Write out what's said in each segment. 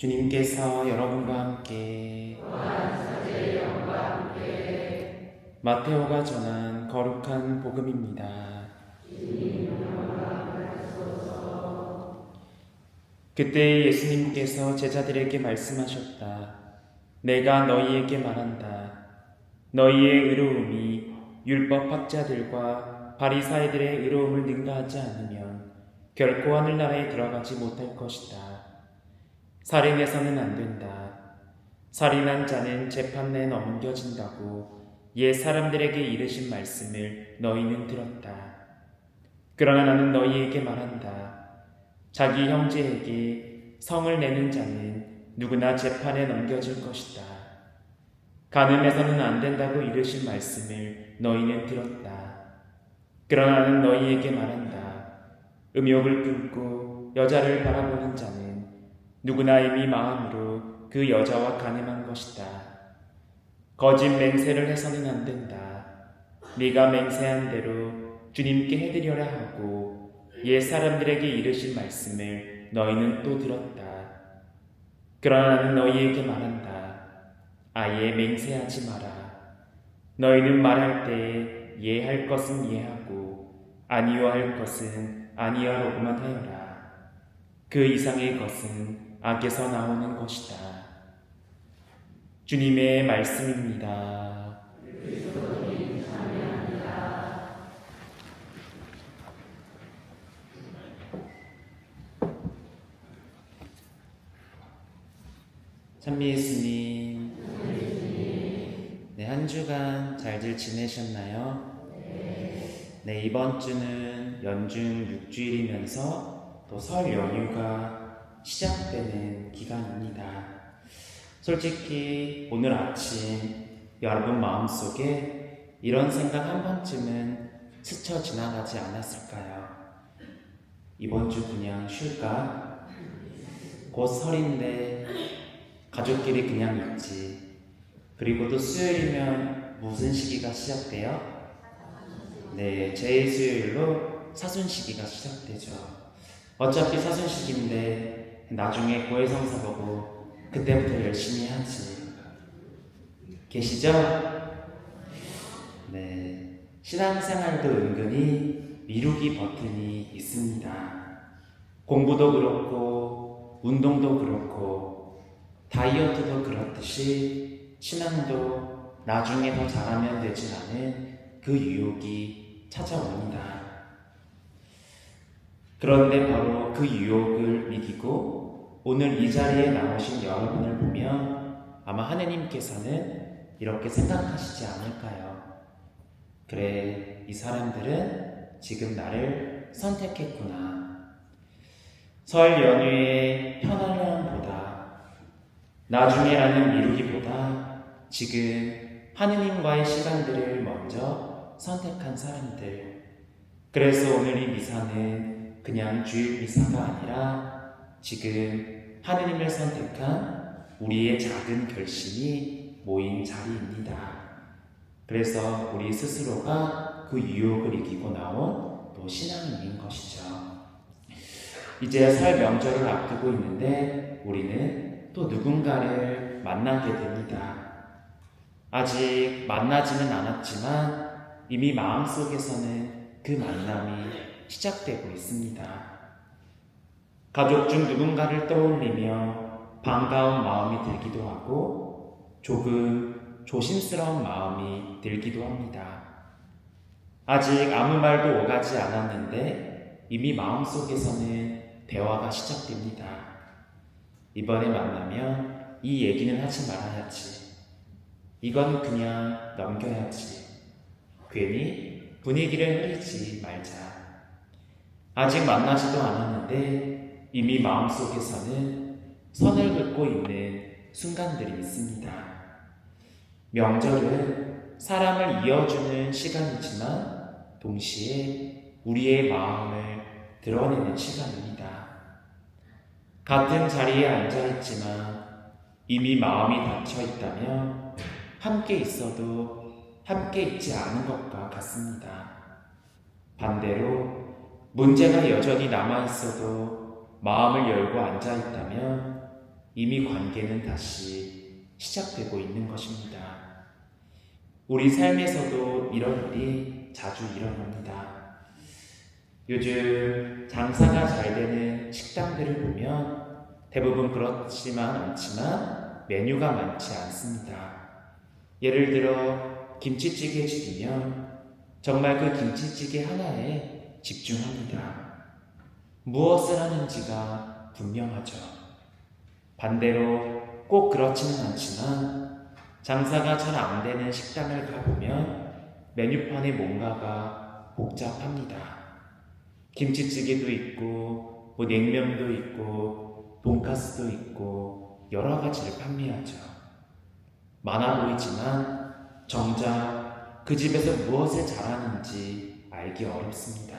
주님께서 여러분과 함께 마테오가 전한 거룩한 복음입니다. 그때 예수님께서 제자들에게 말씀하셨다. 내가 너희에게 말한다. 너희의 의로움이 율법 학자들과 바리사이들의 의로움을 능가하지 않으면 결코 하늘나라에 들어가지 못할 것이다. 살인해서는 안 된다. 살인한 자는 재판내에 넘겨진다고 옛 사람들에게 이르신 말씀을 너희는 들었다. 그러나 나는 너희에게 말한다. 자기 형제에게 성을 내는 자는 누구나 재판에 넘겨질 것이다. 가늠해서는 안 된다고 이르신 말씀을 너희는 들었다. 그러나 나는 너희에게 말한다. 음욕을 끊고 여자를 바라보는 자는 누구나 이미 마음으로 그 여자와 가늠한 것이다. 거짓 맹세를 해서는 안 된다. 네가 맹세한 대로 주님께 해드려라 하고 옛 사람들에게 이르신 말씀을 너희는 또 들었다. 그러나 나는 너희에게 말한다. 아예 맹세하지 마라. 너희는 말할 때에 예할 것은 예하고 아니요 할 것은 아니요라고만 하여라. 그 이상의 것은 악에서 나오는 것이다. 주님의 말씀입니다. 찬미 예수님. 네, 한 주간 잘들 지내셨나요? 네, 이번 주는 연중 6주일이면서 또 설 연휴가 시작되는 기간입니다. 솔직히 오늘 아침 여러분 마음속에 이런 생각 한 번쯤은 스쳐 지나가지 않았을까요? 이번 주 그냥 쉴까? 곧 설인데 가족끼리 그냥 있지. 그리고 또 수요일이면 무슨 시기가 시작돼요? 네, 제수요일로 사순 시기가 시작되죠. 어차피 사순 시기인데 나중에 고해성사 보고 그때부터 열심히 하지. 계시죠? 네, 신앙생활도 은근히 미루기 버튼이 있습니다. 공부도 그렇고 운동도 그렇고 다이어트도 그렇듯이 신앙도 나중에 더 잘하면 되지 않은 그 유혹이 찾아옵니다. 그런데 바로 그 유혹을 이기고 오늘 이 자리에 나오신 여러분을 보면 아마 하느님께서는 이렇게 생각하시지 않을까요? 그래, 이 사람들은 지금 나를 선택했구나. 설 연휴의 편안함보다 나중에라는 미루기보다 지금 하느님과의 시간들을 먼저 선택한 사람들. 그래서 오늘 이 미사는 그냥 주일 미사가 아니라 지금 하느님을 선택한 우리의 작은 결심이 모인 자리입니다. 그래서 우리 스스로가 그 유혹을 이기고 나온 또 신앙인인 것이죠. 이제 설 명절을 앞두고 있는데 우리는 또 누군가를 만나게 됩니다. 아직 만나지는 않았지만 이미 마음속에서는 그 만남이 시작되고 있습니다. 가족 중 누군가를 떠올리며 반가운 마음이 들기도 하고 조금 조심스러운 마음이 들기도 합니다. 아직 아무 말도 오가지 않았는데 이미 마음속에서는 대화가 시작됩니다. 이번에 만나면 이 얘기는 하지 말아야지. 이건 그냥 넘겨야지. 괜히 분위기를 흐리지 말자. 아직 만나지도 않았는데 이미 마음속에서는 선을 긋고 있는 순간들이 있습니다. 명절은 사람을 이어주는 시간이지만 동시에 우리의 마음을 드러내는 시간입니다. 같은 자리에 앉아 있지만 이미 마음이 닫혀 있다면 함께 있어도 함께 있지 않은 것과 같습니다. 반대로 문제가 여전히 남아 있어도 마음을 열고 앉아 있다면 이미 관계는 다시 시작되고 있는 것입니다. 우리 삶에서도 이런 일이 자주 일어납니다. 요즘 장사가 잘 되는 식당들을 보면 대부분 그렇지만 않지만 메뉴가 많지 않습니다. 예를 들어 김치찌개 집이면 정말 그 김치찌개 하나에 집중합니다. 무엇을 하는지가 분명하죠. 반대로 꼭 그렇지는 않지만 장사가 잘 안 되는 식당을 가보면 메뉴판에 뭔가가 복잡합니다. 김치찌개도 있고, 뭐 냉면도 있고, 돈가스도 있고, 여러 가지를 판매하죠. 많아 보이지만 정작 그 집에서 무엇을 잘하는지 알기 어렵습니다.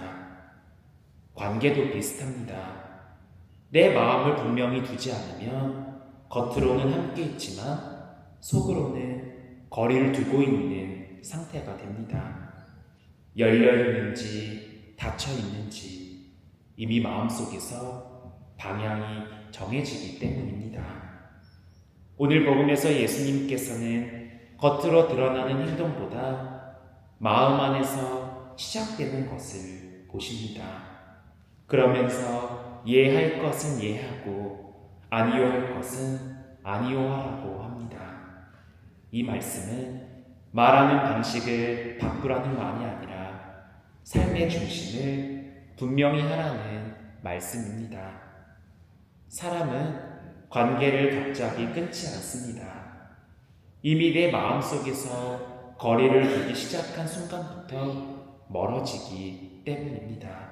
관계도 비슷합니다. 내 마음을 분명히 두지 않으면 겉으로는 함께 있지만 속으로는 거리를 두고 있는 상태가 됩니다. 열려 있는지 닫혀 있는지 이미 마음속에서 방향이 정해지기 때문입니다. 오늘 복음에서 예수님께서는 겉으로 드러나는 행동보다 마음 안에서 시작되는 것을 보십니다. 그러면서 예할 것은 예하고 아니요할 것은 아니요하라고 합니다. 이 말씀은 말하는 방식을 바꾸라는 말이 아니라 삶의 중심을 분명히 하라는 말씀입니다. 사람은 관계를 갑자기 끊지 않습니다. 이미 내 마음속에서 거리를 두기 시작한 순간부터 멀어지기 때문입니다.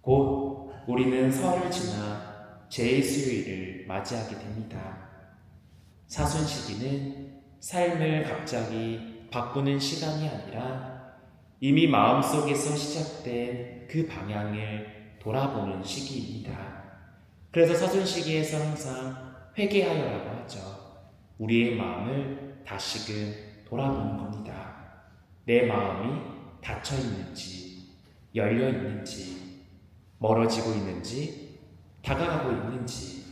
곧 우리는 설을 지나 제2수요일을 맞이하게 됩니다. 사순시기는 삶을 갑자기 바꾸는 시간이 아니라 이미 마음속에서 시작된 그 방향을 돌아보는 시기입니다. 그래서 사순시기에서 항상 회개하여라고 하죠. 우리의 마음을 다시금 돌아보는 겁니다. 내 마음이 닫혀 있는지, 열려 있는지, 멀어지고 있는지, 다가가고 있는지,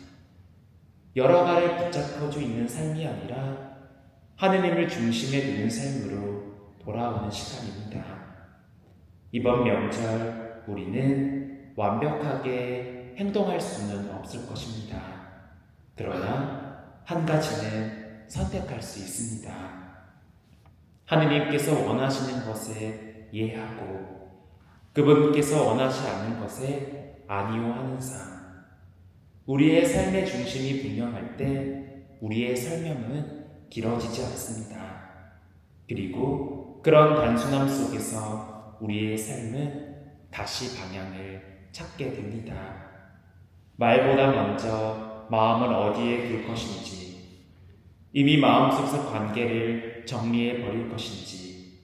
여러 가를 붙잡혀져 있는 삶이 아니라 하느님을 중심에 두는 삶으로 돌아오는 시간입니다. 이번 명절 우리는 완벽하게 행동할 수는 없을 것입니다. 그러나 한 가지는 선택할 수 있습니다. 하느님께서 원하시는 것에 예하고 그분께서 원하지 않는 것에 아니요 하는 삶. 우리의 삶의 중심이 분명할 때 우리의 설명은 길어지지 않습니다. 그리고 그런 단순함 속에서 우리의 삶은 다시 방향을 찾게 됩니다. 말보다 먼저 마음을 어디에 둘 것인지, 이미 마음속에서 관계를 정리해 버릴 것인지,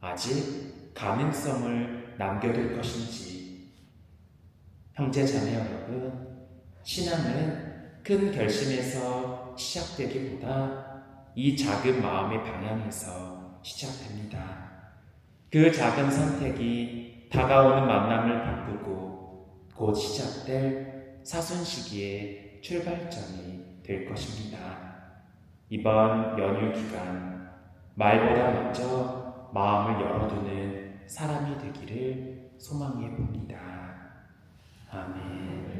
아직 가능성을 남겨둘 것인지, 형제 자매 여러분, 신앙은 큰 결심에서 시작되기보다 이 작은 마음의 방향에서 시작됩니다. 그 작은 선택이 다가오는 만남을 바꾸고 곧 시작될 사순 시기의 출발점이 될 것입니다. 이번 연휴 기간 말보다 먼저 마음을 열어두는 사람이 되기를 소망해 봅니다. 아멘.